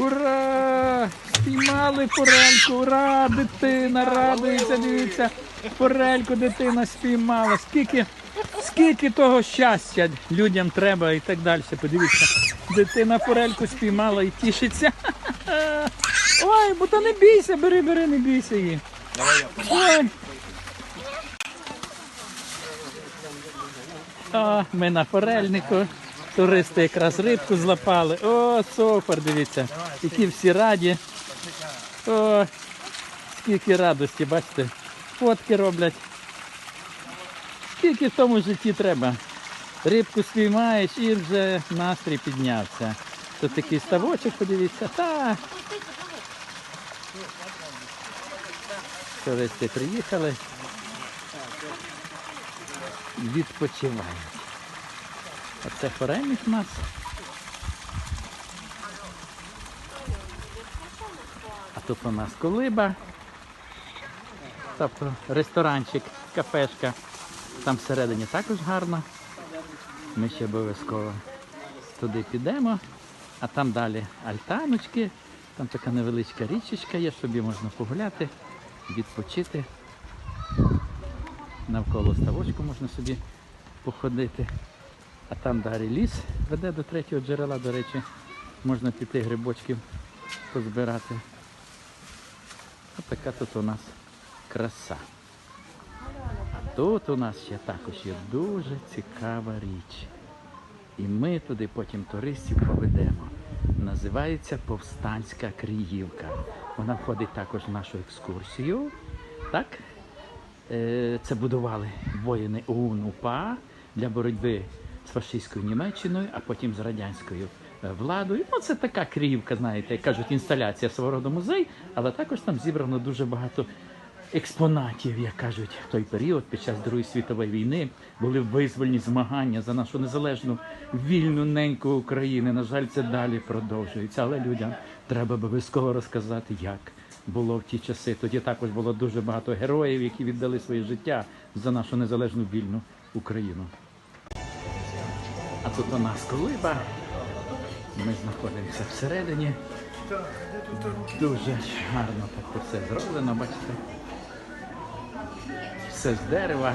Ура! Спіймали форельку! Ура! Дитина радується, дивіться! Форельку дитина спіймала. Скільки, скільки того щастя людям треба і так далі. Подивіться, дитина форельку спіймала і тішиться. Ой, бо то не бійся, бери, бери, не бійся її. Ой. О, ми на форельнику. Туристи якраз рибку злапали. О, супер, дивіться. Які всі раді. О, скільки радості, бачите. Фотки роблять. Скільки в тому житті треба. Рибку спіймаєш і вже настрій піднявся. Тут такий ставочок, подивіться. Та. Туристи приїхали. Оце форельник у нас. А тут у нас колиба. Тобто ресторанчик, кафешка. Там всередині також гарно. Ми ще обов'язково туди підемо. А там далі альтаночки, там така невеличка річечка є, собі можна погуляти, відпочити. Навколо ставочку можна собі походити. А там далі ліс веде до третього джерела, до речі, можна піти грибочків позбирати. Ось така тут у нас краса. Тут у нас ще також є дуже цікава річ. І ми туди потім туристів поведемо. Називається Повстанська Криївка. Вона входить також в нашу екскурсію. Так? Е, Це будували воїни ОУН УПА для боротьби фашистською Німеччиною, а потім з радянською е, владою. Ну, це така Криївка, знаєте, як кажуть, інсталяція свого роду музей, але також там зібрано дуже багато експонатів, як кажуть, в той період, під час Другої світової війни, були визвольні змагання за нашу незалежну вільну неньку України. На жаль, це далі продовжується. Але людям треба обов'язково розказати, як було в ті часи. Тоді також було дуже багато героїв, які віддали своє життя за нашу незалежну вільну Україну. А тут у нас колиба. Ми знаходимося всередині. Дуже гарно так все зроблено, бачите. Все з дерева.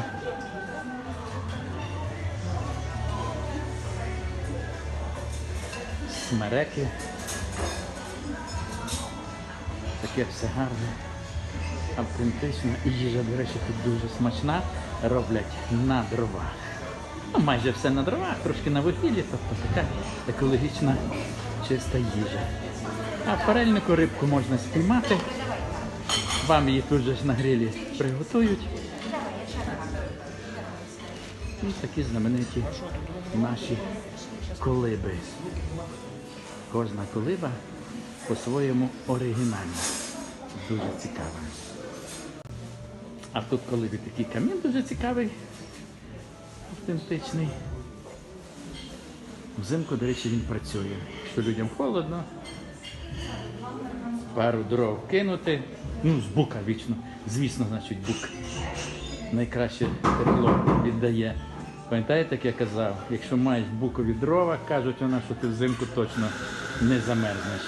Смереки. Таке все гарне, автентично. І їжа, до речі, тут дуже смачна. Роблять на дровах. Ну, майже все на дровах, трошки на вугіллі, тобто така екологічна чиста їжа. А в форельнику рибку можна спіймати. Вам її тут же ж на грилі приготують. І такі знамениті наші колиби. Кожна колиба по-своєму оригінальна. Дуже цікава. А тут колибі такий камін дуже цікавий, автентичний. Взимку, до речі, він працює. Якщо людям холодно, пару дров кинути. Ну, з бука вічно. Звісно, значить, бук. Найкраще тепло віддає. Пам'ятаєте, як я казав, якщо маєш букові дрова, кажуть вона, що ти взимку точно не замерзнеш.